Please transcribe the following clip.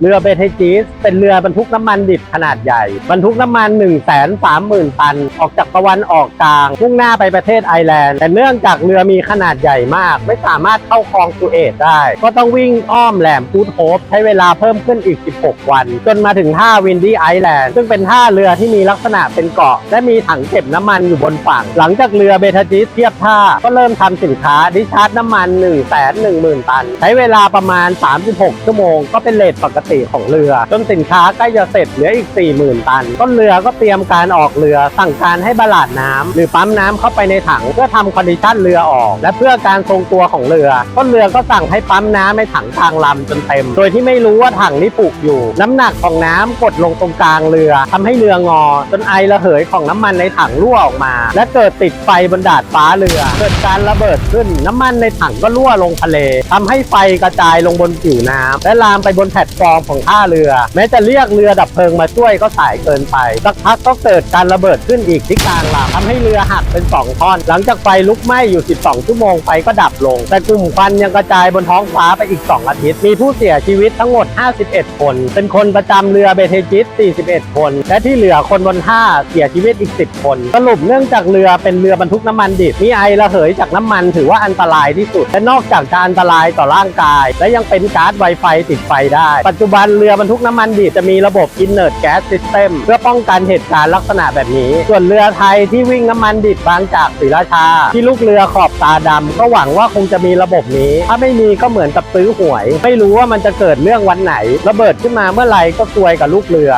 เรือเบเทจิสเป็นเรือบรรทุกน้ำมันดิบขนาดใหญ่ บรรทุกน้ำมัน 1 3 0 0 0 0 ตัน ออกจากตะวันออกกลางมุ่งหน้าไปประเทศไอร์แลนด์ แต่เนื่องจากเรือมีขนาดใหญ่มาก ไม่สามารถเข้าคลองสุเอตได้ ก็ต้องวิ่งอ้อมแหลมพูดโฮปใช้เวลาเพิ่มขึ้นอีก 16 วัน จนมาถึงท่าวินดี้ไอแลนด์ซึ่งเป็นท่าเรือที่มีลักษณะเป็นเกาะ และมีถังเก็บน้ำมันอยู่บนฝั่ง หลังจากเรือเบทาจิสเทียบท่าก็เริ่มทำสินค้าดิชาร์จน้ำมัน 1 1 0 0 0 0 ตัน ใช้เวลาประมาณ 36 ชั่วโมงก็เป็นเลทปกติของเรือ จนสินค้าใกล้จะเสร็จเหลืออีก 40,000 ตัน ต้นเรือก็เตรียมการออกเรือสั่งการให้บาลาดน้ำหรือปั๊มน้ำเข้าไปในถังเพื่อทำคอนดิชันเรือออก และเพื่อการทรงตัวของเรือ ต้นเรือก็สั่งให้ปั๊มน้ำในถังกลางลำจนเต็ม โดยที่ไม่รู้ว่าถังนี้ผูกอยู่ น้ำหนักของน้ำกดลงตรงกลางเรือทำให้เรืองอ จนไอระเหยของน้ำมันในถังรั่วออกมา และเกิดติดไฟบนดาดฟ้าเรือ เกิดการระเบิดขึ้น น้ำมันในถังก็รั่วลงทะเลทำให้ไฟกระจายลงบนผิวน้ำและลามไปบนแพลตฟอร์มของท่าเรือ แม้จะเรียกเรือดับเพลิงมาช่วยก็สายเกินไป สักพักก็เกิดการระเบิดขึ้นอีกที่กลางลำทำให้เรือหักเป็น 2 ท่อน หลังจากไฟลุกไหม้อยู่ 12 ชั่วโมงไฟก็ดับลง แต่กลุ่มควันยังกระจายบนท้องฟ้าไปอีก 2 อาทิตย์ มีผู้เสียชีวิตทั้งหมด 51 คน เป็นคนประจำเรือเบเทจิส41 คน และที่เหลือคนบนท่าเสียชีวิตอีก 10 คน สรุปเนื่องจากเรือเป็นเรือบรรทุกน้ำมันดิบมีไอระเหยจากน้ำมันถือว่าอันตรายที่สุด และนอกจากจะอันตรายต่อร่างกาย และยังเป็นก๊าซไวไฟติดไฟได้ปัจจุจุบันเรือบรรทุกน้ำมันดิบจะมีระบบ Inert Gas System เพื่อป้องกันเหตุการณ์ลักษณะแบบนี้ ส่วนเรือไทยที่วิ่งน้ำมันดิบบางจากศรีราชา ที่ลูกเรือขอบตาดำก็หวังว่าคงจะมีระบบนี้ ถ้าไม่มีก็เหมือนกับซื้อหวย ไม่รู้ว่ามันจะเกิดเรื่องวันไหน ระเบิดขึ้นมาเมื่อไหร่ก็ซวยกับลูกเรือ